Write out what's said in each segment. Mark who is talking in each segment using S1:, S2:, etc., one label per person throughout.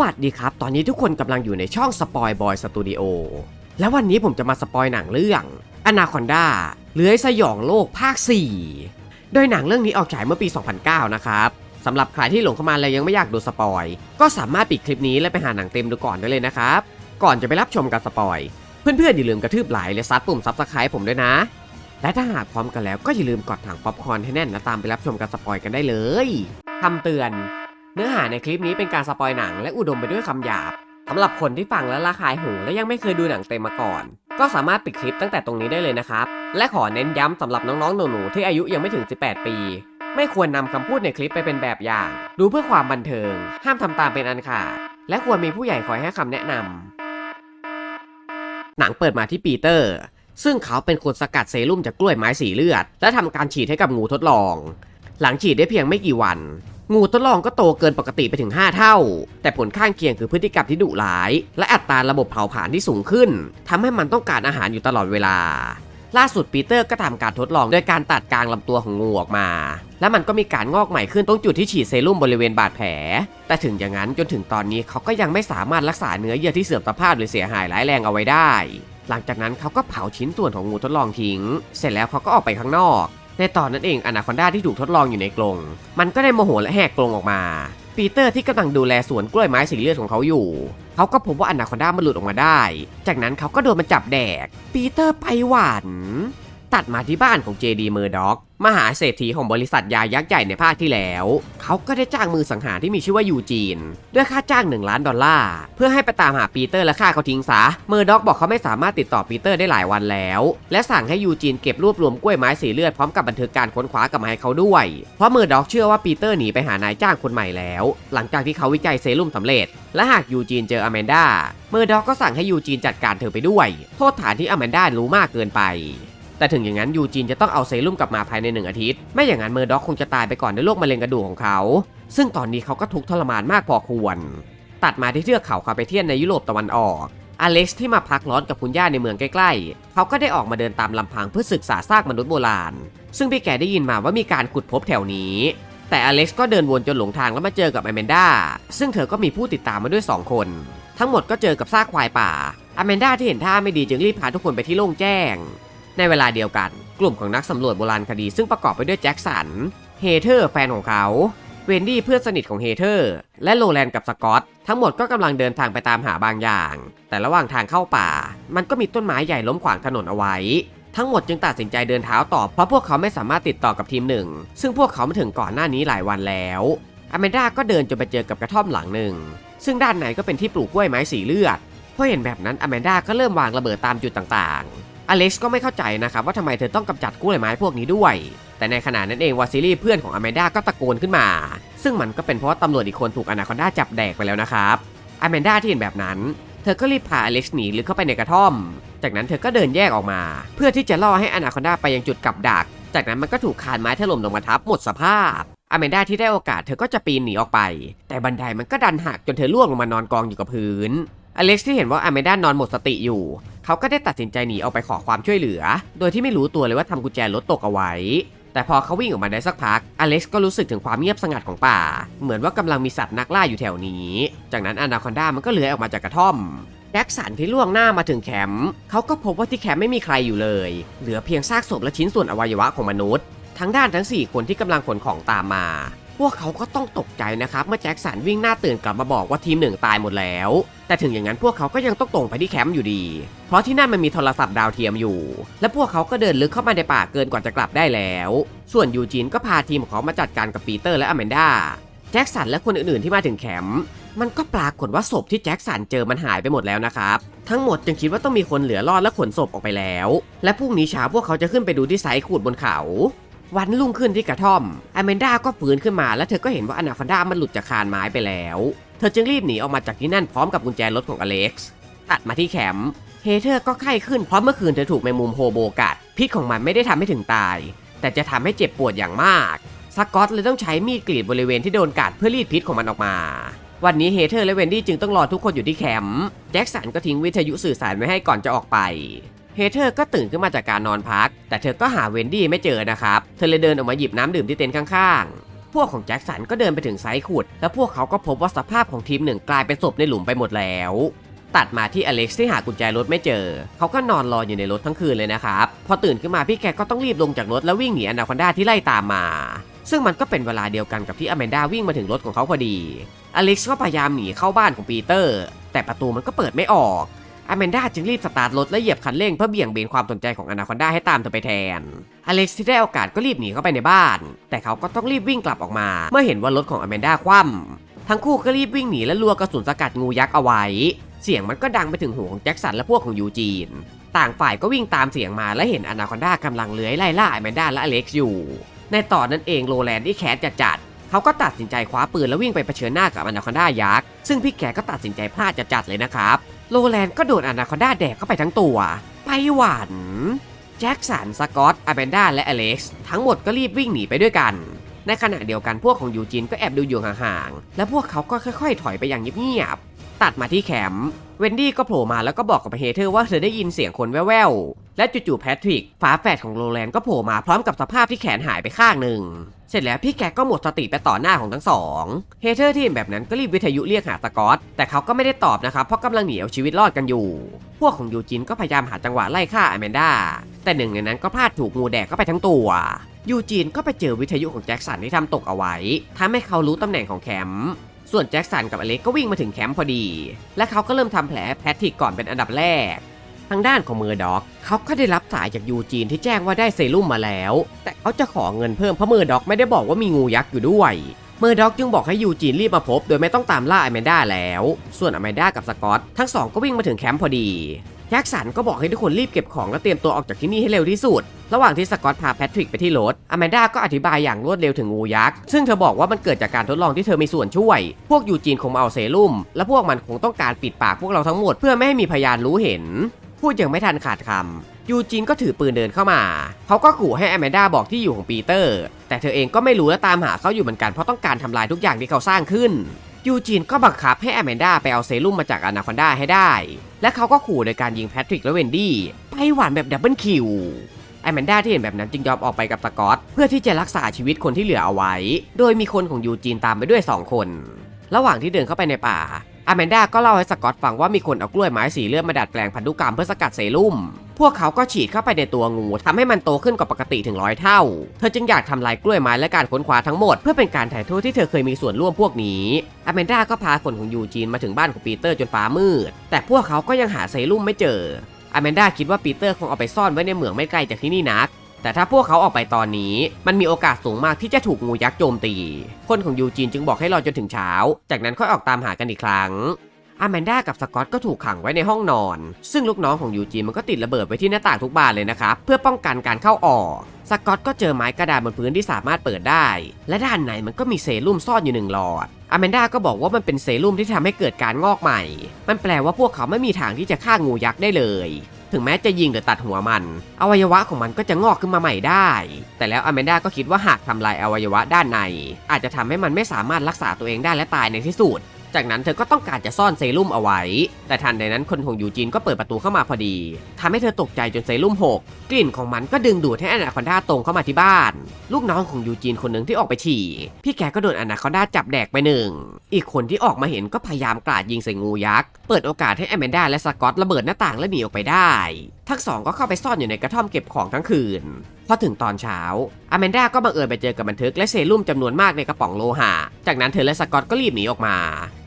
S1: วัสดีครับ ตอนนี้ทุกคนกำลังอยู่ในช่องสปอยบอยสตูดิโอและวันนี้ผมจะมาสปอยหนังเรื่องอนาคอนดาเลื้อยสยองโลกภาค 4 โดยหนังเรื่องนี้ออกฉายเมื่อปี 2009 นะครับสำหรับใครที่หลงเข้ามาแล้วยังไม่อยากดูสปอย ก็สามารถปิดคลิปนี้และไปหาหนังเต็มดูก่อนได้เลยนะครับ ก่อนจะไปรับชมการสปอย เพื่อนๆอย่าลืมกระทืบไลค์และซัดปุ่มซับสไครต์ผมด้วยนะ และถ้าหากพร้อมกันแล้วก็อย่าลืมกดถังป๊อปคอร์นให้แน่นและตามไปรับชมการสปอยกันได้เลยคำเตือน เนื้อหาในคลิปนี้เป็นการสปอยหนังและอุดมไปด้วยคำหยาบสำหรับคนที่ฟังแล้วระคายหูและยังไม่เคยดูหนังเต็มมาก่อน ก็สามารถปิดคลิปตั้งแต่ตรงนี้ได้เลยนะครับ และขอเน้นย้ำสำหรับน้องๆหนูๆที่อายุยังไม่ถึง 18 ปี ไม่ควรนำคำพูดในคลิปไปเป็นแบบอย่าง ดูเพื่อความบันเทิง ห้ามทำตามเป็นอันขาด และควรมีผู้ใหญ่คอยให้คำแนะนำหนังเปิดมาที่ปีเตอร์ ซึ่งเขาเป็นคนสกัดเซรุ่มจากกล้วยไม้สีเลือด และทำการฉีดให้กับงูทดลอง หลังฉีดได้เพียงไม่กี่วัน งูทดลองก็โตเกินปกติไปถึง 5 เท่า แต่ผลข้างเคียงคือพฤติกรรมที่ดุร้าย และอัตราระบบเผาผลาญที่สูงขึ้นทำให้มันต้องการอาหารอยู่ตลอดเวลา ล่าสุดปีเตอร์ก็ทำการทดลองโดยการตัดกลางลำตัวของงูออกมา และมันก็มีการงอกใหม่ขึ้นตรงจุดที่ฉีดเซรุ่มบริเวณบาดแผล แต่ถึงอย่างนั้นจนถึงตอนนี้เขาก็ยังไม่สามารถรักษาเนื้อเยื่อที่เสื่อมสภาพหรือเสียหายร้ายแรงเอาไว้ได้ หลังจากนั้นเขาก็เผาชิ้นส่วนของงูทดลองทิ้ง เสร็จแล้วเขาก็ออกไปข้างนอก ในตอนนั้นเองอนาคอนดาที่ถูกทดลองอยู่ในกรงมันก็ได้โมโหและแหกกรงออกมา ปีเตอร์ที่กำลังดูแลสวนกล้วยไม้สีเลือดของเขาอยู่ เขาก็พบว่าอนาคอนดามันหลุดออกมาได้ จากนั้นเขาก็โดนมันจับแดก ปีเตอร์ไปหวาน ตัดมาที่บ้านของเจดีเมอร์ด็อกมหาเศรษฐีของบริษัทยายักษ์ใหญ่ในภาคที่แล้ว เขาก็ได้จ้างมือสังหารที่มีชื่อว่ายูจีน ด้วยค่าจ้าง 1 ล้านดอลลาร์ เพื่อให้ไปตามหาปีเตอร์และฆ่าเขาทิ้งซะเมอร์ด็อกบอกเขาไม่สามารถติดต่อปีเตอร์ได้หลายวันแล้ว และสั่งให้ยูจีนเก็บรวบรวมกล้วยไม้สีเลือดพร้อมกับบันทึกการค้นคว้ากับมาให้เขาด้วย เพราะเมอร์ด็อกเชื่อว่าปีเตอร์หนีไปหานายจ้างคนใหม่แล้ว หลังจากที่เขาวิจัยเซรุ่มสำเร็จ และหากยูจีนเจออแมนดาเมอร์ด็อกก็สั่งให้ยูจีนจัดการเธอไปด้วย โทษฐานที่อแมนดารู้มากเกินไป แต่ถึงอย่างนั้นยูจีนจะต้องเอาเซรุ่มกลับมาภายในหนึ่งอาทิตย์ ไม่อย่างนั้นเมอร์ด็อกคงจะตายไปก่อนด้วยโรคมะเร็งกระดูกของเขา ซึ่งตอนนี้เขาก็ทุกข์ทรมานมากพอควร ตัดมาที่เทือกเขาคาเปเทียนในยุโรปตะวันออกอเล็กซ์ที่มาพักร้อนกับคุณย่าในเมืองใกล้ๆ เขาก็ได้ออกมาเดินตามลำพังเพื่อศึกษาซากมนุษย์โบราณ ซึ่งพี่แกได้ยินมาว่ามีการขุดพบแถวนี้ แต่อเล็กซ์ก็เดินวนจนหลงทางแล้วมาเจอกับอแมนดาซึ่งเธอก็มีผู้ติดตามมาด้วยสองคน ทั้งหมดก็เจอกับซากควายป่าอแมนดาที่เห็นท่าไม่ดีจึงรีบพาทุกคนไปที่โล่งแจ้ง ในเวลาเดียวกัน กลุ่มของนักสำรวจโบราณคดีซึ่งประกอบไปด้วยแจ็คสัน เฮเธอร์แฟนของเขา เวนดี้เพื่อนสนิทของเฮเธอร์ และโรแลนด์กับสกอต ทั้งหมดก็กำลังเดินทางไปตามหาบางอย่าง แต่ระหว่างทางเข้าป่า มันก็มีต้นไม้ใหญ่ล้มขวางถนนเอาไว้ ทั้งหมดจึงตัดสินใจเดินเท้าต่อเพราะพวกเขาไม่สามารถติดต่อกับทีมหนึ่ง ซึ่งพวกเขามาถึงก่อนหน้านี้หลายวันแล้วอแมนดาก็เดินจนไปเจอกับกระท่อมหลังหนึ่ง ซึ่งด้านในก็เป็นที่ปลูกกล้วยไม้สีเลือดพอเห็นแบบนั้นอแมนดาก็เริ่มวางระเบิดตามจุดต่างๆ อเล็กซ์ก็ไม่เข้าใจนะครับว่าทำไมเธอต้องกำจัดกล้วยไม้พวกนี้ด้วย แต่ในขณะนั้นเองวาซิลี่เพื่อนของอแมนดาก็ตะโกนขึ้นมา ซึ่งมันก็เป็นเพราะว่าตำรวจอีกคนถูกอนาคอนดาจับแดกไปแล้วนะครับอแมนดาที่เห็นแบบนั้น เธอก็รีบพาอเล็กซ์หนีลึกเข้าไปในกระท่อม จากนั้นเธอก็เดินแยกออกมา เพื่อที่จะล่อให้อนาคอนดาไปยังจุดกับดัก จากนั้นมันก็ถูกคานไม้ถล่มลงมาทับหมดสภาพอแมนดาที่ได้โอกาสเธอก็จะปีนหนีออกไป แต่บันไดมันก็ดันหักจนเธอล่วงลงมานอนกองอยู่กับพื้น อเล็กซ์ที่เห็นว่าอแมนดานอนหมดสติอยู่ เขาก็ได้ตัดสินใจหนีออกไปขอความช่วยเหลือ โดยที่ไม่รู้ตัวเลยว่าทำกุญแจรถตกเอาไว้ แต่พอเขาวิ่งออกมาได้สักพัก อเล็กซ์ก็รู้สึกถึงความเงียบสงัดของป่า เหมือนว่ากำลังมีสัตว์นักล่าอยู่แถวนี้ จากนั้นอนาคอนดามันก็เลื้อยออกมาจากกระท่อมแจ็คสันที่ล่วงหน้ามาถึงแคมป์เขาก็พบว่าที่แคมป์ไม่มีใครอยู่เลย เหลือเพียงซากศพและชิ้นส่วนอวัยวะของมนุษย์ ทั้งด้านทั้ง 4 คนที่กำลังขนของตามมา พวกเขาก็ต้องตกใจนะครับเมื่อแจ็คสันวิ่งหน้าตื่นกลับมาบอกว่าทีมหนึ่งตายหมดแล้ว แต่ถึงอย่างนั้นพวกเขาก็ยังต้องตรงไปที่แคมป์อยู่ดี เพราะที่นั่นมันมีโทรศัพท์ดาวเทียมอยู่ และพวกเขาก็เดินลึกเข้ามาในป่าเกินกว่าจะกลับได้แล้ว ส่วนยูจีนก็พาทีมของเขามาจัดการกับปีเตอร์และอแมนดาแจ็คสันและคนอื่นๆที่มาถึงแคมป์มันก็ปรากฏว่าศพที่แจ็คสันเจอมันหายไปหมดแล้วนะครับ ทั้งหมดจึงคิดว่าต้องมีคนเหลือรอดและขนศพออกไปแล้ว และพรุ่งนี้เช้าพวกเขาจะขึ้นไปดูที่ไซต์ขูดบนเขา วันรุ่งขึ้นที่กระท่อมอแมนดาก็ฟื้นขึ้นมาและเธอก็เห็นว่าอนาคอนดามันหลุดจากคานไม้ไปแล้ว เธอจึงรีบหนีออกมาจากที่นั่นพร้อมกับกุญแจรถของอเล็กซ์ตัดมาที่แคมป์เฮเธอร์ก็ไข้ขึ้นเพราะเมื่อคืนเธอถูกแมงมุมโฮโบกัด พิษของมันไม่ได้ทำให้ถึงตาย แต่จะทำให้เจ็บปวดอย่างมากสกอตเลยต้องใช้มีดกรีดบริเวณที่โดนกัดเพื่อรีดพิษของมันออกมา วันนี้เฮเธอร์และเวนดี้จึงต้องรอทุกคนอยู่ที่แคมป์แจ็คสันก็ทิ้งวิทยุสื่อสารไว้ให้ก่อนจะออกไป เฮเธอร์ก็ตื่นขึ้นมาจากการนอนพัก แต่เธอก็หาเวนดี้ไม่เจอนะครับ เธอเลยเดินออกมาหยิบน้ำดื่มที่เต็นท์ข้างๆ พวกของแจ็คสันก็เดินไปถึงไซขุด และพวกเขาก็พบว่าสภาพของทีมหนึ่งกลายเป็นศพในหลุมไปหมดแล้วตัดมาที่อเล็กซ์ที่หากุญแจรถไม่เจอ เขาก็นอนรออยู่ในรถทั้งคืนเลยนะครับ พอตื่นขึ้นมาพี่แกก็ต้องรีบลงจากรถแล้ววิ่งหนีอนาคอนดาที่ไล่ตามมา ซึ่งมันก็เป็นเวลาเดียวกันกับที่อแมนดาวิ่งมาถึงรถของเขาพอดี อเล็กซ์ก็พยายามหนีเข้าบ้านของปีเตอร์ แต่ประตูมันก็เปิดไม่ออก อแมนดาจึงรีบสตาร์ทรถและเหยียบคันเร่งเพื่อเบี่ยงเบนความสนใจของอนาคอนดาให้ตามเธอไปแทน อเล็กซ์ที่ได้โอกาสก็รีบหนีเข้าไปในบ้าน แต่เขาก็ต้องรีบวิ่งกลับออกมา เมื่อเห็นว่ารถของอแมนดาคว่ำทั้งคู่ก็รีบวิ่งหนีและลัวกระสุนสกัดงูยักษ์เอาไว้ เสียงมันก็ดังไปถึงหูของแจ็คสันและพวกของยูจีน ต่างฝ่ายก็วิ่งตามเสียงมาและเห็นอนาคอนดากำลังเลื้อยไล่ล่าอแมนดาและอเล็กซ์อยู่ ในตอนนั้นเองโรแลนด์ที่แค้นจัดจัดเขาก็ตัดสินใจคว้าปืนแล้ววิ่งไปเผชิญหน้ากับอนาคอนดายักษ์ ซึ่งพี่แกก็ตัดสินใจพลาดจัดจัดๆเลยนะครับ โรแลนก็โดนอนาคอนดาแดกเข้าไปทั้งตัว ไปหวันแจ็คสัน สกอตอเบนด้าและอเล็กซ์ทั้งหมดก็รีบวิ่งหนีไปด้วยกัน ในขณะเดียวกันพวกของยูจินก็แอบดูอยู่ห่างๆ และพวกเขาก็ค่อยๆ ถอยไปอย่างเงียบๆ ตัดมาที่แคมป์เวนดี้ก็โผล่มาแล้วก็บอกกับเฮเธอร์ว่าเธอได้ยินเสียงคนแว่วๆ และจู่ๆแพทริกฝาแฝดของโรแลนด์ก็โผล่มาพร้อมกับสภาพที่แขนหายไปข้างหนึ่ง เสร็จแล้วพี่แกก็หมดสติไปต่อหน้าของทั้งสองเฮเธอร์ที่เห็นแบบนั้นก็รีบวิทยุเรียกหาสกอตแต่เขาก็ไม่ได้ตอบนะครับเพราะกำลังหนีเอาชีวิตรอดกันอยู่ พวกของยูจินก็พยายามหาจังหวะไล่ฆ่าอแมนดาแต่หนึ่งในนั้นก็พลาดถูกงูแดกเข้าไปทั้งตัวยูจีนก็ไปเจอวิทยุของแจ็คสันที่ทำตกเอาไว้ทำให้เขารู้ตำแหน่งของแคมป์ส่วนแจ็คสันกับอเล็กก็วิ่งมาถึงแคมป์พอดี และเขาก็เริ่มทำแผลแพทริกก่อนเป็นอันดับแรก ทางด้านของเมอร์ด็อกเขาก็ได้รับสายจากยูจีนที่แจ้งว่าได้เซรุ่มมาแล้ว แต่เขาจะขอเงินเพิ่มเพราะเมอร์ด็อกไม่ได้บอกว่ามีงูยักษ์อยู่ด้วยเมอร์ด็อกจึงบอกให้ยูจีนรีบมาพบ โดยไม่ต้องตามล่าอแมนด้าแล้ว ส่วนอแมนด้ากับสกอตทั้งสองก็วิ่งมาถึงแคมป์พอดีแจ็คสันก็บอกให้ทุกคนรีบเก็บของและเตรียมตัวออกจากที่นี่ให้เร็วที่สุด ระหว่างที่สกอตพาแพทริกไปที่รถอแมนด้าก็อธิบายอย่างรวดเร็วถึงงูยักษ์ ซึ่งเธอบอกว่ามันเกิดจากการทดลองที่เธอมีส่วนช่วย พวกยูจีนคงเอาเซรุ่ม และพวกมันคงต้องการปิดปากพวกเราทั้งหมดเพื่อไม่ให้มีพยานรู้เห็น พูดยังไม่ทันขาดคำยูจีนก็ถือปืนเดินเข้ามา เขาก็ขู่ให้อแมนดาบอกที่อยู่ของปีเตอร์ แต่เธอเองก็ไม่รู้และตามหาเขาอยู่เหมือนกันเพราะต้องการทำลายทุกอย่างที่เขาสร้างขึ้นยูจีนก็บังคับให้อแมนดาไปเอาเซรุ่มมาจากอนาคอนดาให้ได้ และเขาก็ขู่โดยการยิงแพทริกและเวนดี้ไปหวานแบบดับเบิลคิวอแมนด้าที่เห็นแบบนั้นจึงยอมออกไปกับสกอต เพื่อที่จะรักษาชีวิตคนที่เหลือเอาไว้ โดยมีคนของยูจีนตามไปด้วย 2 คน ระหว่างที่เดินเข้าไปในป่า อแมนด้าก็เล่าให้สกอตฟังว่ามีคนเอากล้วยไม้สีเลือดมาดัดแปลงพันธุกรรมเพื่อสกัดเซรุ่ม พวกเขาก็ฉีดเข้าไปในตัวงูทำให้มันโตขึ้นกว่าปกติถึงร้อยเท่า เธอจึงอยากทำลายกล้วยไม้และการค้นคว้าทั้งหมดเพื่อเป็นการถ่ายโทษที่เธอเคยมีส่วนร่วมพวกนี้อแมนด้าก็พาคนของยูจีนมาถึงบ้านของปีเตอร์จนฟ้ามืด แต่พวกเขาก็ยังหาเซรุ่มไม่เจออแมนด้าคิดว่าปีเตอร์คงเอาไปซ่อนไว้ในเหมืองไม่ไกลจากที่นี่นัก แต่ถ้าพวกเขาออกไปตอนนี้ มันมีโอกาสสูงมากที่จะถูกงูยักษ์โจมตี คนของยูจีนจึงบอกให้รอจนถึงเช้า จากนั้นค่อยออกตามหากันอีกครั้งอแมนด้ากับสกอตก็ถูกขังไว้ในห้องนอน ซึ่งลูกน้องของยูจีนมันก็ติดระเบิดไว้ที่หน้าต่างทุกบานเลยนะครับ เพื่อป้องกันการเข้าออก สกอตก็เจอไม้กระดานบนพื้นที่สามารถเปิดได้ และด้านในมันก็มีเซรุ่มซ่อนอยู่หนึ่งหลอดอแมนด้าก็บอกว่ามันเป็นเซรุ่มที่ทำให้เกิดการงอกใหม่ มันแปลว่าพวกเขาไม่มีทางที่จะฆ่างูยักษ์ได้เลย ถึงแม้จะยิงหรือตัดหัวมัน อวัยวะของมันก็จะงอกขึ้นมาใหม่ได้ แต่แล้วอแมนดาก็คิดว่าหากทำลายอวัยวะด้านใน อาจจะทำให้มันไม่สามารถรักษาตัวเองได้และตายในที่สุด จากนั้นเธอก็ต้องการจะซ่อนเซรุ่มเอาไว้ แต่ทันใดนั้นคนของยูจีนก็เปิดประตูเข้ามาพอดีทำให้เธอตกใจจนเซรุ่มหก กลิ่นของมันก็ดึงดูดให้อนาคอนดาตรงเข้ามาที่บ้าน ลูกน้องของยูจีนคนหนึ่งที่ออกไปฉี่ พี่แกก็โดนอนาคอนดาจับแดกไปหนึ่ง อีกคนที่ออกมาเห็นก็พยายามกราดยิงใส่งูยักษ์ เปิดโอกาสให้แอแมนดาและสกอตระเบิดหน้าต่างและหนีออกไปได้ ทั้งสองก็เข้าไปซ่อนอยู่ในกระท่อมเก็บของทั้งคืน พอถึงตอนเช้าอแมนดาก็บังเอิญไปเจอกับบันทึกและเซรุ่มจำนวนมากในกระป๋องโลหะ จากนั้นเธอและสกอตก็รีบหนีออกมา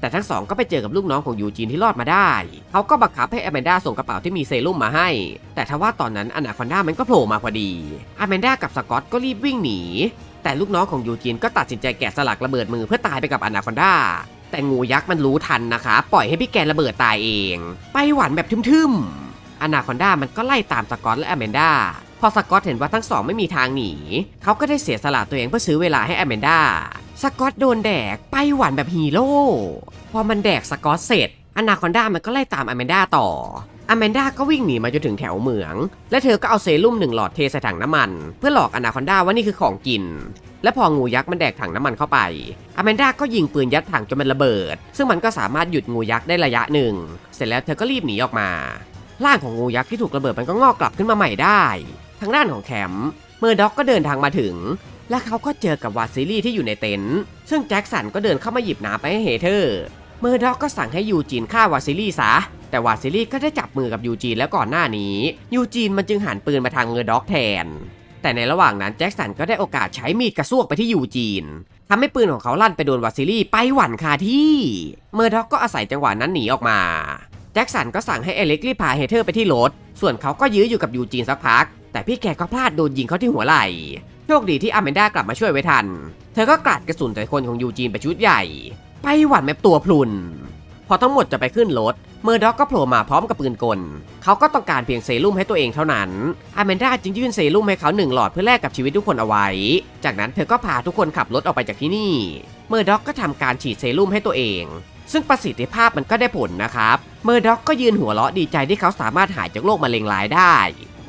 S1: แต่ทั้งสองก็ไปเจอกับลูกน้องของยูจีนที่รอดมาได้ เขาก็บังคับให้อแมนดาส่งกระเป๋าที่มีเซรุ่มมาให้ แต่ทว่าตอนนั้นอนาคอนด้ามันก็โผล่มาพอดีอแมนดากับสกอตก็รีบวิ่งหนี แต่ลูกน้องของยูจีนก็ตัดสินใจแกะสลักระเบิดมือเพื่อตายไปกับอนาคอนดาแต่งูยักษ์มันรู้ทันนะคะ ปล่อยให้พี่แกนระเบิดตายเอง ไปหวานแบบทึมๆอนาคอนดามันก็ไล่ตามสกอตและอแมนดา พอสกอตเห็นว่าทั้งสองไม่มีทางหนี เขาก็ได้เสียสละตัวเองเพื่อซื้อเวลาให้อแมนดา สกอตโดนแดกไปหวานแบบฮีโร่ พอมันแดกสกอตเสร็จอนาคอนด้ามันก็ไล่ตามอแมนดาต่ออแมนดาก็วิ่งหนีมาจนถึงแถวเหมือง และเธอก็เอาเซรุ่มหนึ่งหลอดเทใส่ถังน้ำมัน เพื่อหลอกอนาคอนด้าว่านี่คือของกิน และพองูยักษ์มันแดกถังน้ำมันเข้าไปอแมนดาก็ยิงปืนยัดถังจนมันระเบิด ซึ่งมันก็สามารถหยุดงูยักษ์ได้ระยะหนึ่ง เสร็จแล้วเธอก็รีบหนีออกมา ร่างของงูยักษ์ที่ถูกระเบิดมันก็งอกกลับขึ้นมาใหม่ได้ ทางด้านของแคมป์เมอร์ด็อกก็เดินทางมาถึง และเขาก็เจอกับวาซิลี่ที่อยู่ในเต็นท์ซึ่งแจ็คสันก็เดินเข้ามาหยิบน้ำไปให้เฮเธอร์เมอร์ด็อกก็สั่งให้ยูจีนฆ่าวาซิลี่ซะ แต่วาซิลี่ก็ได้จับมือกับยูจีนแล้วก่อนหน้านี้ ยูจีนมันจึงหันปืนมาทางเมอร์ด็อกแทน แต่ในระหว่างนั้นแจ็คสันก็ได้โอกาสใช้มีดกระซวกไปที่ยูจีนทำให้ปืนของเขาลั่นไปโดนวาซิลี่ไปหวั่นคาที่ เมอร์ด็อกก็อาศัยจังหวะนั้นหนีออกมา แจ็คสันก็สั่งให้เอเล็กรีบพาเฮเธอร์ไปที่รถ ส่วนเขาก็ยื้ออยู่กับยูจีนสักพัก แต่พี่แกก็พลาดโดนยิงเข้าที่หัวไหล่ โชคดีที่อแมนด้ากลับมาช่วยไว้ทัน เธอก็กราดกระสุนใส่คนของยูจีนไปชุดใหญ่ ไปหวั่นแบบตัวพลุน พอทั้งหมดจะไปขึ้นรถ เมอร์ด็อกก็โผล่มาพร้อมกับปืนกล เขาก็ต้องการเพียงเซรุ่มให้ตัวเองเท่านั้นอแมนดาจึงยื่นเซรุ่มให้เขาหนึ่งหลอดเพื่อแลกกับชีวิตทุกคนเอาไว้ จากนั้นเธอก็พาทุกคนขับรถออกไปจากที่นี่ เมอร์ด็อกก็ทำการฉีดเซรุ่มให้ตัวเอง ซึ่งประสิทธิภาพมันก็ได้ผลนะครับ เมอร์ด็อกก็ยืนหัวเราะดีใจที่เขาสามารถหายจากโรคมะเร็งร้ายได้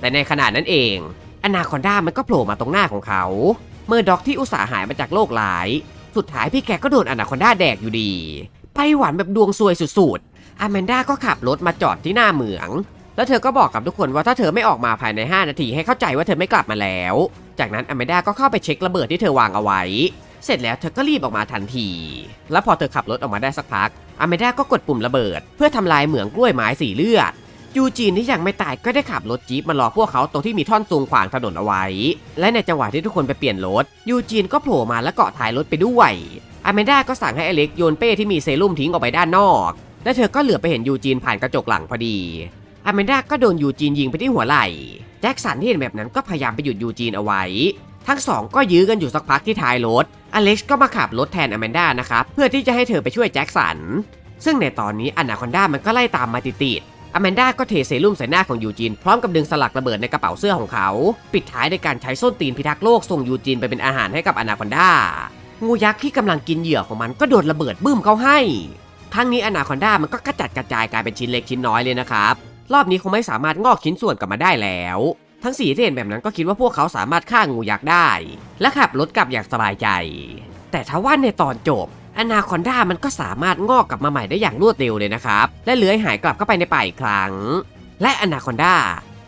S1: แต่ในขณะนั้นเองอนาคอนด้ามันก็โผล่มาตรงหน้าของเขา เมอร์ด็อกที่อุตสาหายมาจากโรคร้าย สุดท้ายพี่แกก็โดนอนาคอนด้าแดกอยู่ดี ไปหวานแบบดวงซวยสุดๆอแมนด้าก็ขับรถมาจอดที่หน้าเหมือง แล้วเธอก็บอกกับทุกคนว่าถ้าเธอไม่ออกมาภายใน 5 นาทีให้เข้าใจว่าเธอไม่กลับมาแล้ว จากนั้นอแมนด้าก็เข้าไปเช็คระเบิดที่เธอวางเอาไว้ เสร็จแล้วเธอก็รีบออกมาทันที แล้วพอเธอขับรถออกมาได้สักพักอแมนด้าก็กดปุ่มระเบิด เพื่อทำลายเหมืองกล้วยไม้สีเลือด ยูจีนที่ยังไม่ตายก็ได้ขับรถจี๊ปมารอพวกเขาตรงที่มีท่อนซูงขวางถนนเอาไว้ และในจังหวะที่ทุกคนไปเปลี่ยนรถยูจีนก็โผล่มาและเกาะท้ายรถไปด้วยอแมนด้าก็สั่งให้อเล็กโยนเป้ที่มีเซรุ่มทิ้งออกไปด้านนอก และเธอก็เหลือไปเห็นยูจีนผ่านกระจกหลังพอดีอแมนด้าก็โดนยูจีนยิงไปที่หัวไหล่แจ็คสันที่เห็นแบบนั้นก็พยายามไปหยุดยูจีนเอาไว้ ทั้งสองก็ยื้อกันอยู่สักพักที่ท้ายรถ อเล็กซ์ก็มาขับรถแทนอแมนด้านะครับ เพื่อที่จะให้เธอไปช่วยแจ็คสัน ซึ่งในตอนนี้อนาคอนด้ามันก็ไล่ตามมาติดๆ อแมนด้าก็เทเซรุ่มใส่หน้าของยูจีน พร้อมกับดึงสลักระเบิดในกระเป๋าเสื้อของเขา ปิดท้ายในการใช้ส้นตีนพิทักษ์โลกส่งยูจีนไปเป็นอาหารให้กับอนาคอนด้างูยักษ์ที่กำลังกินเหยื่อของมันก็โดนระเบิดบึ้มเข้าให้ทั้งนี้อนาคอนด้ามันก็กระจัดกระจายกลายเป็นชิ้นเล็กชิ้นน้อยเลยนะครับ รอบนี้คงไม่สามารถงอกชิ้นส่วนกลับมาได้แล้ว ทั้งสี่ที่เห็นแบบนั้นก็คิดว่าพวกเขาสามารถฆ่างูยักษ์ได้ และขับรถกลับอย่างสบายใจ แต่ทว่าในตอนจบ อนาคอนดามันก็สามารถงอกกลับมาใหม่ได้อย่างรวดเร็วเลยนะครับ และเลื้อยหายกลับเข้าไปในป่าอีกครั้ง และอนาคอนดา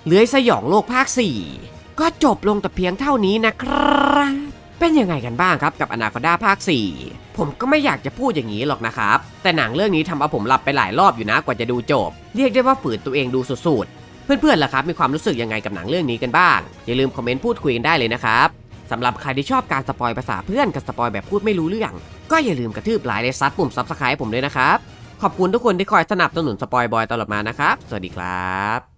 S1: เลื้อยสยองโลกภาค 4 ก็จบลงแต่เพียงเท่านี้นะครับ เป็นยังไงกันบ้างครับกับอนาคอนดาภาค 4 ผมก็ไม่อยากจะพูดอย่างนี้หรอกนะครับ แต่หนังเรื่องนี้ทำเอาผมหลับไปหลายรอบอยู่นะกว่าจะดูจบ เรียกได้ว่าฝืนตัวเองดูสุดๆเพื่อนๆล่ะครับมีความรู้สึกยังไงกับหนังเรื่องนี้กันบ้าง อย่าลืมคอมเมนต์พูดคุยกันได้เลยนะครับ สำหรับใครที่ชอบการสปอยภาษาเพื่อนกับสปอยแบบพูดไม่รู้เรื่อง ก็อย่าลืมกระทืบไลค์และซัดปุ่มซับสไคร b ์ผมด้วยนะครับ ขอบคุณทุกคนที่คอยสนับสนุนสปอยบอยตลอดมานะครับ สวัสดีครับ